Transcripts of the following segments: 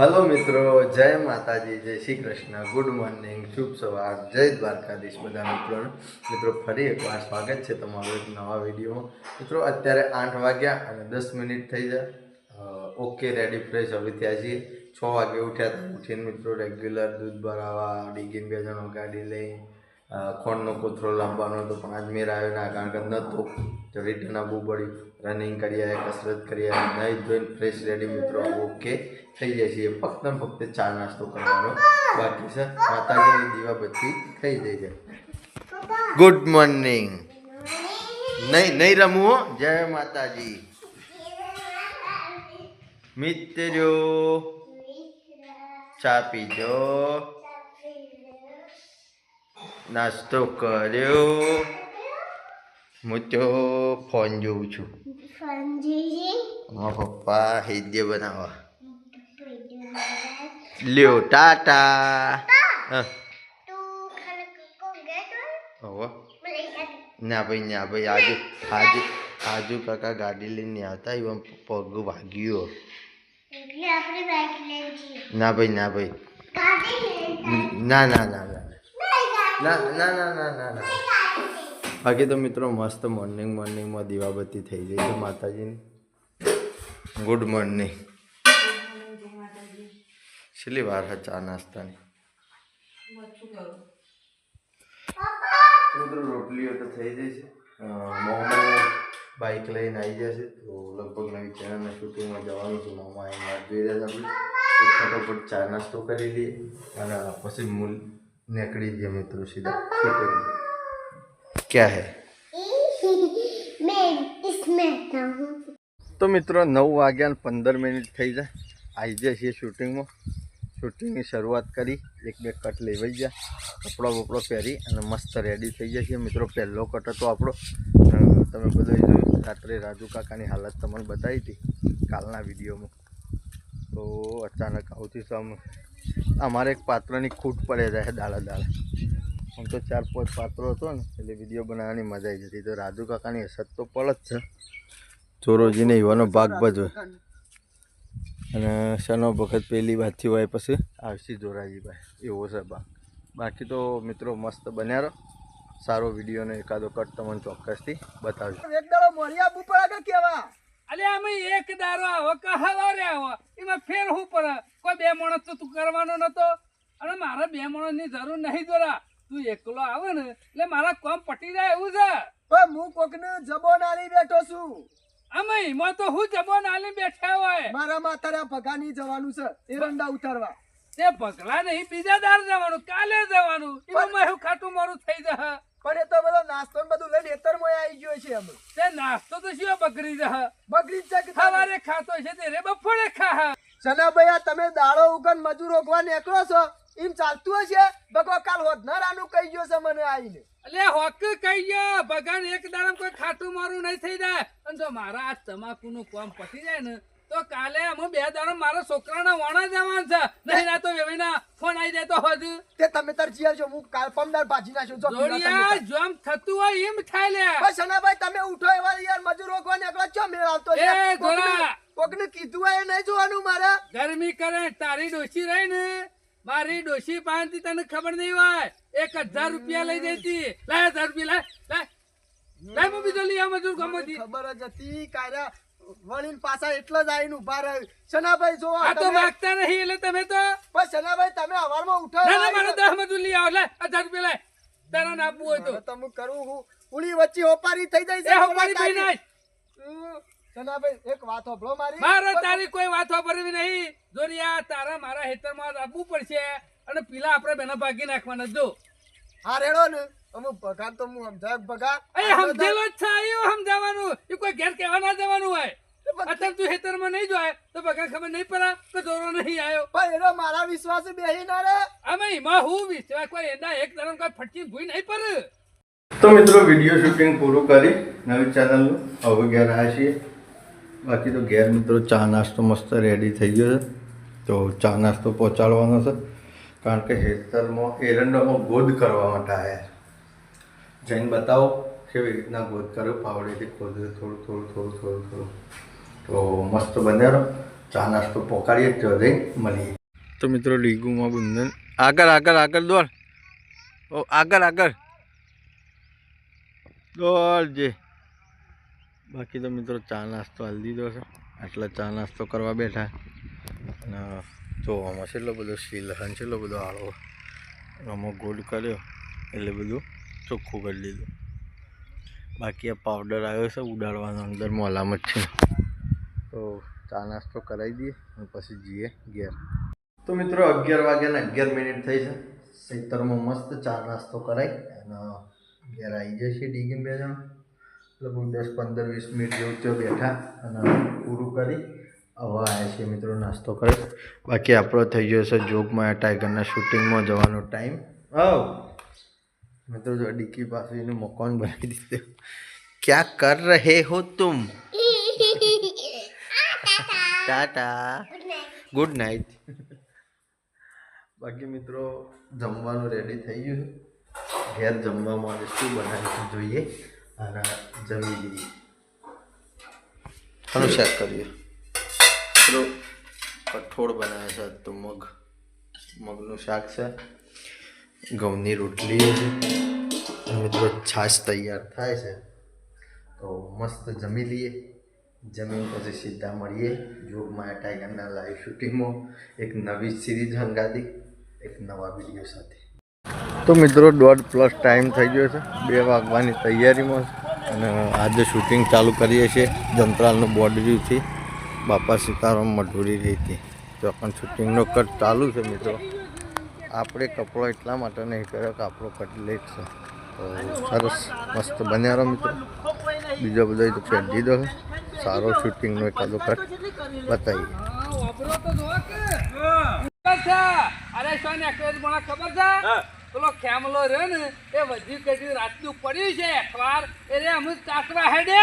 Hello મિત્રો, જય માતાજી, જય શ્રી કૃષ્ણ. ગુડ મોર્નિંગ શુભ સવાર. જય દ્વારકાધીશ બધા મિત્રો મિત્રો, ફરી એકવાર સ્વાગત છે તમારું એક નવા વિડીયોમાં. મિત્રો, અત્યારે આઠ વાગ્યા અને દસ મિનિટ થઈ જાય ઓકે રેડી ફ્રેશ હવે ત્યાં છીએ. છ વાગે ઉઠ્યા હતા ઉઠીને મિત્રો રેગ્યુલર દૂધ ભરાવા, ડીગીન બે જણો ગાડી લઈ ખોણનો કૂતરો લાંબાનો હતો, પણ આજ આવ્યો ના, કારણ કે નહોતો તો રિટર્ન આવવું પડ્યું. રનિંગ કરી આવ્યા, કસરત કરી આવ્યા. નહીં ધોઈને ફ્રેશ રેડી મિત્રો. ઓકે થઈ જાય છે ફક્ત ને ફક્ત ચા નાસ્તો કરવાનો બાકી છે. માતાજીની દીવાબત્તી થઈ જાય છે. ગુડ મોર્નિંગ નહીં નહીં રમવું જય માતાજી. મિત્રો ચા પીજો. નાસ્તો કર્યો. હું તો ફોન જોઉં છું. મારા પપ્પા હેદ્ય બનાવવા. લ્યો ટાટા. ના? ભાઈ ના ભાઈ આજુ આજુ આજુ કાકા ગાડી લઈને આવતા એવા પગ વાગ્યો. ના ભાઈ ના ભાઈ. ના ના ના. ના ના ના ના ના ના. બાકી તો મિત્રો મસ્ત મોર્નિંગ મોર્નિંગમાં દીવાબત્તી થઈ જાય છે માતાજીની. ગુડ મોર્નિંગ છેલ્લી વાર હા ચા નાસ્તાની. મિત્રો રોટલીઓ તો થઈ જાય છે. મોમો બાઇક લઈને આવી જશે તો લગભગ નવી ચેનલના શૂટિંગમાં જવાનું છે. મોમાં એ વાત જોઈ રહ્યા છે આપણે. ફટાફટ ચા નાસ્તો કરી લઈએ અને પછી મૂલ નીકળી ગયા મિત્રો સીધા ક્યાં હે? તો મિત્રો નવ વાગ્યા પંદર મિનિટ થઈ જાય. આવી જાય છે શૂટિંગમાં. શૂટિંગની શરૂઆત કરી. એક બે કટ લેવાઈ જાય કપડો બપડો પહેરી અને મસ્ત રેડી થઈ જાય છે મિત્રો પહેલો કટ હતો આપણો. તમે બધું જોયું. રાત્રે રાજુ કાકાની હાલત તમને બતાવી હતી કાલના વિડીયોમાં. તો અચાનક આવતી સામે અમારે એક પાત્રની ખૂટ પડે જાય દાડા દાડા. આમ તો ચાર પાંચ પાત્રો હતો ને એટલે વીડિયો બનાવવાની મજા આવી જતી. તો રાજુ કાકાની અસર તો પડે જ છે. ચોરોજીને યુવાનો ભાગ ભજવે. અને શનો વખત પહેલી વાતથી હોય પછી? આવશે જોરાજીભાઈ. એવો છે ભાગ. બાકી તો મિત્રો મસ્ત બન્યા રહો. સારો વિડીયોનો એકાદો કટ તમને ચોક્કસથી બતાવજો. એક દાડો મોરિયા બુપડા કેવા? અલે અમે એક દારો આવો કહાવા રે આવો. એમાં ફેર હું પડે? કોઈ બે માણસ તો તું કરવાનો નતો. અને મારે બે માણસની જરૂર નહીં જોરા. તું એકલો આવે ને એટલે મારા કામ પટી જાય એવું છે. પણ હું કોકને જબો નાલી બેઠો છું. અમે એમાં તો હું જબો નાલી બેઠા હોય. મારા માથારા ભગાની જવાનું છે એરંડા ઉતારવા. તે પગલા નહીં બીજા દાર જવાનું કાલે જવાનું. એમાં હું ખાટું મારું થઈ જશે. પણ એ તો બધો નાસ્તો બધું લઈને એતર મોય આવી ગયો છે એમ. તે નાસ્તો તો શું બગડી જશે બગડી જ કે સવારે ખાતો છે તે રે બપોરે ખા. સનાભાઈ આ તમે દાળો ઉગન મજૂર રોકવા નીકળો છો? એમ ચાલતું હશે? બગો કાલ વધનારાનું કહી ગયો છે મને આવીને અલે હોક કહી ગયો. ભગવાન એક દાડમ કોઈ ખાટું મારું નહીં થઈ જાય. અને જો મારા આ તમાકુ નું કામ પતી જાય ને તો કાલે અમે બે દાડમ મારા છોકરાના વાણા જવાનું છે. નહીં ના તો વેવીના ફોન આવી જાય તો હજુ. તે તમે તાર જીયા છો હું કાલ પમદાર ભાજી નાખ્યો જો જોડિયા જોમ થતું હોય એમ થાય લે. પણ સનાભાઈ તમે ઉઠો એવા યાર મજૂર રોકવા એકલો છો મેળ આવતો એ ગોરા કોકને કીધું હોય નહીં જોવાનું મારે. ગરમી કરે તારી ડોશી રહી ને. મારી ડોશી પાંચથી તને ખબર નહીં હોય. એક હજાર રૂપિયા લઈ જતી લાય હજાર રૂપિયા લાય લાય. લાય હું બીજો લઈ આવ મજૂર ગમો ખબર જ હતી કાયરા. વળીને પાછા એટલા જ આવીને ઊભા રહે. સનાભાઈ જો આ તો માગતા નહીં એટલે તમે તો પણ સનાભાઈ તમે હવારમાં ઉઠો. ના ના મારે દસ મજૂર લઈ આવો લે હજાર રૂપિયા તારા ના આપવું હોય તો. તમે કરું હું. ઉલી વચ્ચે ઓપારી થઈ જાય છે હોપારી થઈ નાય. હમ, સનાભાઈ એક વાત હોભળો મારી. મારે તારી કોઈ વાત વાપરવી નહીં. જોરિયા તારા મારા હેતરમાં આપવું પડશે અને પીલા આપણે બેના ભાગી નાખવાના જો. હા રેડો ને. અમુક ભગા તો હું સમજાય ભગા અરે સમજેલો જ છે આયો સમજાવવાનું એ કોઈ ઘેર કહેવા ના જવાનું હોય. અત્યારે તું હેતરમાં નહીં જોય તો બગા ખબર નહીં પડે કે દોરો નહીં આવ્યો પણ એનો મારા વિશ્વાસ બેહી ના રે અમે એમાં હું વિશ્વાસ કોઈ એના એક તરફ કોઈ ફટકી ભૂઈ નહીં પડે. તો મિત્રો વીડિયો શૂટિંગ પૂરું કરી નવી ચેનલનું હવે ઘેર આવ્યા છીએ. બાકી તો ઘેર મિત્રો ચા નાસ્તો મસ્ત રેડી થઈ ગયો છે. તો ચા નાસ્તો પહોંચાડવાનો છે. કારણ કે હેતરમાં એરંડામાં ગોદ કરવા માટે આવ્યા છે. જઈને બતાવો, કેવી રીતના ગોદ કર્યો, પાવડેથી ખોદ્યું થોડું થોડું થોડું થોડું થોડું. તો મસ્ત બન્યા ચા નાસ્તો પોકાડીએ તો જઈ મળીએ. તો મિત્રો, લીગુમાં બંધન. આગળ આગળ આગળ દોડ. ઓ, આગળ આગળ. દોડ જે. બાકી તો મિત્રો, ચા નાસ્તો હાલ દીધો છે. આટલા ચા નાસ્તો કરવા બેઠા. અને જોવામાં છેલ્લો બધો શીલહન છેલ્લો બધો આળો. આમાં ગોળ કર્યો. એટલે બધું ચોખ્ખું કરી લીધું. બાકી આ પાવડર આવ્યો છે, ઉડાડવાનો અંદર મોલામત છે. તો ચા નાસ્તો કરાવી દઈએ અને પછી જઈએ ઘેર. તો મિત્રો, અગિયાર વાગ્યાને અગિયાર મિનિટ થઈ છે. સૈતરમાં મસ્ત ચા નાસ્તો કરાવી અને ઘેર આવી જાય છે ડીગીને બે જણ. લગભગ દસ પંદર વીસ મિનિટ જેવું ત્યાં બેઠા અને પૂરું કરી હવે આવ્યા છીએ મિત્રો નાસ્તો કરે બાકી આપણો થઈ ગયો છે જોગમાં ટાઈગરના શૂટિંગમાં જવાનો ટાઈમ. આવ. મિત્રો, જો ડીકી પાસે એનું મકાન બનાવી દીધું. ક્યાં કર રહે હો તુમ? ટાટા. Good night. બાકી મિત્રો, જમવાનું રેડી થઈ ગયું ઘેર જમવામાં આજે શું બનાવીશું જોઈએ? અને જમી લઈએ આનું કરીએ. મિત્રો, કઠોળ બનાવે છે, તો મગ. મગનું શાક છે. ઘઉંની રોટલી અને મિત્રો છાશ તૈયાર થાય છે. તો મસ્ત જમી લઈએ. જમીન પછી સીધા મળીએ. જોગમાં ટાઈગરના લાઈવ શૂટિંગમાં એક નવી સિરીઝ હંગાતી, એક નવા વીડિયો સાથે. તો મિત્રો દોઢ પ્લસ ટાઈમ થઈ ગયો છે. બે વાગવાની તૈયારીમાં અને આજે શૂટિંગ ચાલુ કરીએ છીએ જંત્રાલનું બોર્ડરીથી બાપા સીતારામ મઢુરી તો પણ શૂટિંગનો કટ ચાલુ છે મિત્રો. આપણે કપડો એટલા માટે નહીં કર્યો કે આપણો કટ લેટ છે. તો સરસ મસ્ત બન્યા રહો મિત્રો. બીજો બધો તો પહેરી દીધો સારો શૂટિંગનો એકાદો કટ બતાવીએ? અરે મને ખબર છે? પેલો ખેમલો રહ્યો ને એ વધી કઢી રાતનું પડ્યું છે. અખબાર એટલે અમે ચાસવા હેડે.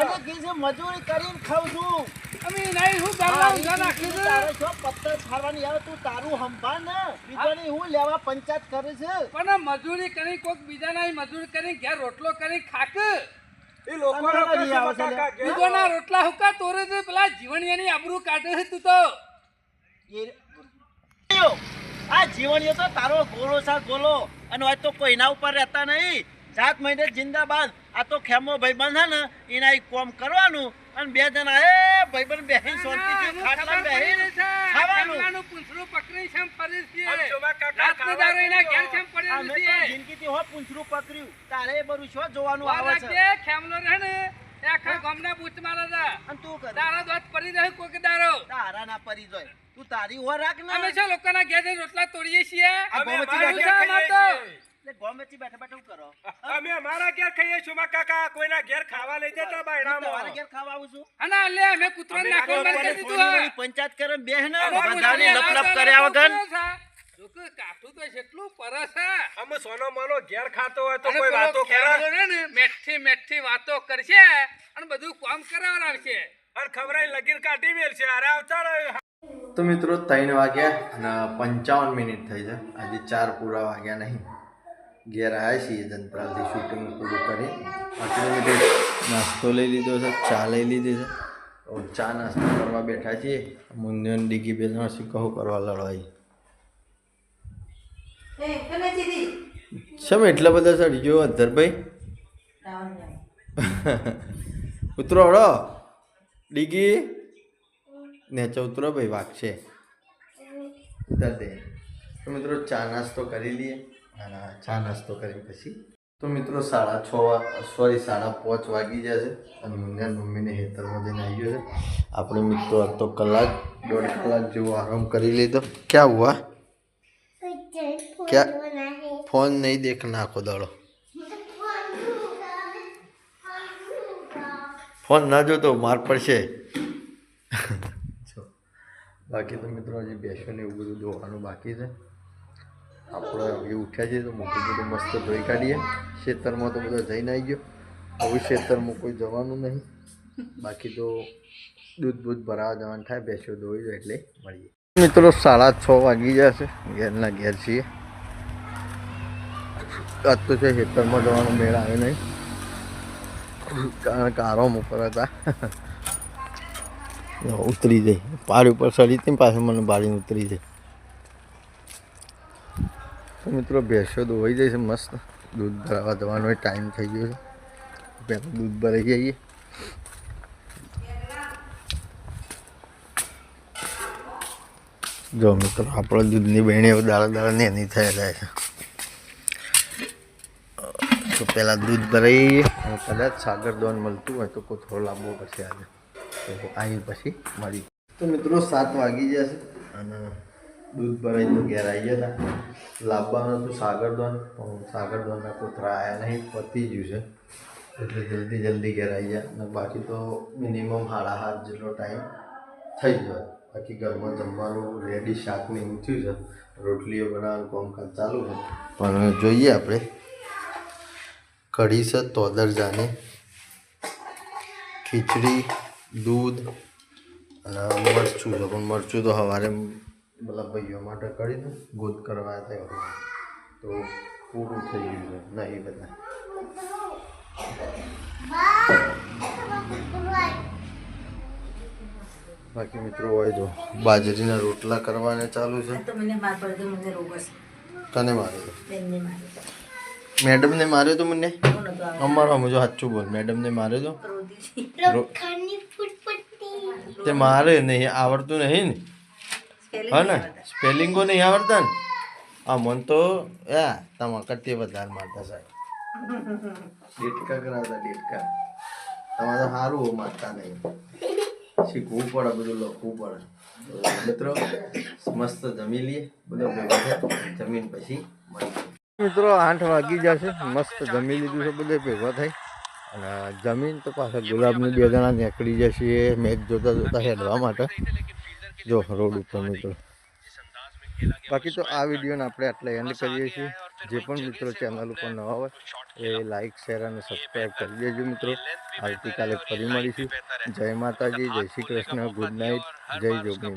અને મજૂરી કરીને ખાઉં છું. અમે નહીં ગામડા નાખી? તારે છો પત્તર ખાવાની આવે તું તારું સંભાળ ને. બીજાની હું. લેવા પંચાયત કરે છે. પણ મજૂરી કરી કોક બીજાના મજૂરી કરી ઘેર રોટલો કરી ખાક. બીજોના રોટલા હુકા તોરે છે પેલા જીવણિયાની આબરૂ કાઢે છે તું તો. આ જીવણીઓ તો તારો ગોળો છે ગોળો. અને હોય તો કોઈના ઉપર રહેતા નહીં. સાત મહિને જિંદાબાદ. આ તો ખેમો ભાઈબંધ છે ને એના એક કોમ કરવાનું અને બે જણા એ ભાઈબંધ બેહીને શાંતિથી ખાટલા બેહીને ખાવાનું. ખાવાનું પૂંછડું પકડી છે ફરી છે. રાતનો દારો એના ઘેર છે એમ છે અમે તો છે. જિંદગીથી હો પૂંછરું પકડ્યું. તારે એ બધું શું જોવાનું આવે છે? કે ખેમલો રહે ને આખા ગામના બૂચ મારા દા અને તું કર. તારા દોત પડી રહે કોક દારો. તારા ના પરી જોય. તું તારી હો રાખ ને. અમે છે લોકોના ઘેર રોટલા તોડીએ છીએ. આ ગોમતી અમારે બેઠા શું છે અમારે તો? એટલે ગોમેથી બેઠા બેઠા કરો? અમે અમારા ઘેર ખાઈએ છીએ માં કાકા કોઈના ઘેર ખાવા લઈ જતા તમારા ઘેર ખાવા આવું છું. અને લે અમે કૂતરો અમે નાખવા કરી દીધું પંચાયત કરે બેહ ને અમે બધાને પૂંછડી લપ લપ લાવતા કર્યા વગર. લોકો છે. લોકો કાઠું તો કેટલું પરસ અમે સોનો મોનો ઘેર ખાતો હોય તો કોઈ વાતો કરે. ને મેઠી મેઠી વાતો કરશે અને બધું કામ કરાવડાવશે અને ખબરાઈ લગીર કાઢી મેલ છે અરે આવતા રહ્યો તો મિત્રો ત્રણ વાગ્યા અને પંચાવન મિનિટ થઈ છે. આજે ચાર પૂરા વાગ્યા નહીં. ઘેર આવ્યા છીએ જંત્રાલથી શૂટિંગ પૂરું કરી આટલું બધું નાસ્તો લઈ લીધો છે ચા લઈ લીધી છે. ચા નાસ્તો કરવા બેઠા છીએ. મુંદન ડીગી બે જણા કહું કરવા લડવાઈ. શમ એટલા બધા સર જો અધરભાઈ? ઉતરો હળો ડીગી? નેચે ઉતરો ભાઈ વાગશે ઉતાર દે. તો મિત્રો ચા નાસ્તો કરી લઈએ. ચા નાસ્તો કરી પછી તો મિત્રો સાડા છ સોરી સાડા પાંચ વાગી જાય છે અને મુન્યા મમ્મીને હેતરમાં જઈને આવ્યો છે. આપણે મિત્રો અડધો કલાક, દોઢ કલાક જેવો આરામ કરી લીધો. ક્યાં હુઆ ક્યાં? ફોન નહીં દેખ નાખો દાડો. ફોન ના જોતો, માર પડશે. બાકી તો મિત્રો હજી બેસો ને એવું બધું જોવાનું બાકી છે. આપણે હવે ઉઠ્યા છીએ તો મોટું બધું મસ્ત ધોઈ કાઢીએ. ખેતરમાં તો બધા જઈને આવી ગયો. હવે ખેતરમાં કોઈ જવાનું નહીં. બાકી તો દૂધ બૂધ ભરાવા જવાનું થાય બેસ્યો ધોઈ જાય એટલે મળીએ. મિત્રો, સાડા છ વાગી જશે ઘેરના ઘેર છીએ. આજ તો છે ખેતરમાં જવાનો મેળ આવે નહીં. કારણ કે આરામ ઉપર હતા. ઉતરી જાય પાડ ઉપર સડી હતી પાછું મને બાળીને ઉતરી જાય તો મિત્રો, ભેંસો દોવાઈ જાય છે મસ્ત. દૂધ ભરાવા જવાનો ટાઈમ થઈ ગયો છે. પહેલાં દૂધ ભરાઈ જઈએ. જો મિત્રો, આપણા દૂધની બહેણી દાળા દાડા દાડા થઈ જાય છે. તો પહેલાં દૂધ ભરાઈ અને કદાચ સાગર દોન મળતું હોય તો કોઈ થોડો લાંબો પછી આજે. તો આવી પછી મળી. તો મિત્રો, સાત વાગી જશે. અને દૂધ ભરાઈ તો ઘેર આવી ગયા હતા લાવવાનું હતું સાગર દોન પણ સાગર દોનના કોતરા આવ્યા નહીં, પતી ગયું છે. એટલે જલ્દી જલ્દી ઘેર આવી ગયા અને બાકી તો મિનિમમ સાડા હાથ જેટલો ટાઈમ થઈ જાય બાકી ઘરમાં જમવાનું રેડી શાકને એવું થયું છે. રોટલીઓ બનાવવાનું કામકાજ ચાલુ છે. પણ જોઈએ આપણે. કઢી છે તોદર જાને ખીચડી, દૂધ અને મરચું. છે પણ મરચું તો સવારે મતલબ ભાઈઓ માટે કરી દઉં ગોદ કરવા હતા તો પૂરું થઈ ગયું છે. નહીં બધા. બાકી મિત્રો હોય તો બાજરીના રોટલા કરવાને ચાલુ છે. તને માર્યો. મેડમને માર્યો તો મને? અમારો હમજો સાચું બોલ. મેડમને માર્યો તો? તે મારે નહીં આવડતું નહીં ને. હા ને? સ્પેલિંગો નહીં આવડતા ને? આ મન તો યા તમા કરતી વધારે મારતા સાહેબ. ડેટકા કરાવતા ડેટકા. તમારે તો સારું મારતા નહીં. શીખવું પડે બધું લખવું પડે. મિત્રો મસ્ત જમી લઈએ. બધો જમીન પછી મિત્રો આઠ વાગી જશે મસ્ત જમી લીધું છે બધે ભેગા થાય. અને જમીન તો પાછા ગુલાબની બે જણા નીકળી જશે મેચ જોતા જોતા હેડવા માટે. જો રોડ ઉપર મિત્રો. બાકી તો આ વિડીયોને આપણે આટલા એન્ડ કરીએ છીએ. જે પણ મિત્રો ચેનલ ઉપર નવા હોય એ લાઇક શેર અને સબસ્ક્રાઈબ કરી દેજો મિત્રો. આવતીકાલે ફરી મળીશું. જય માતાજી જય શ્રી કૃષ્ણ. ગુડ નાઇટ જય જોગણી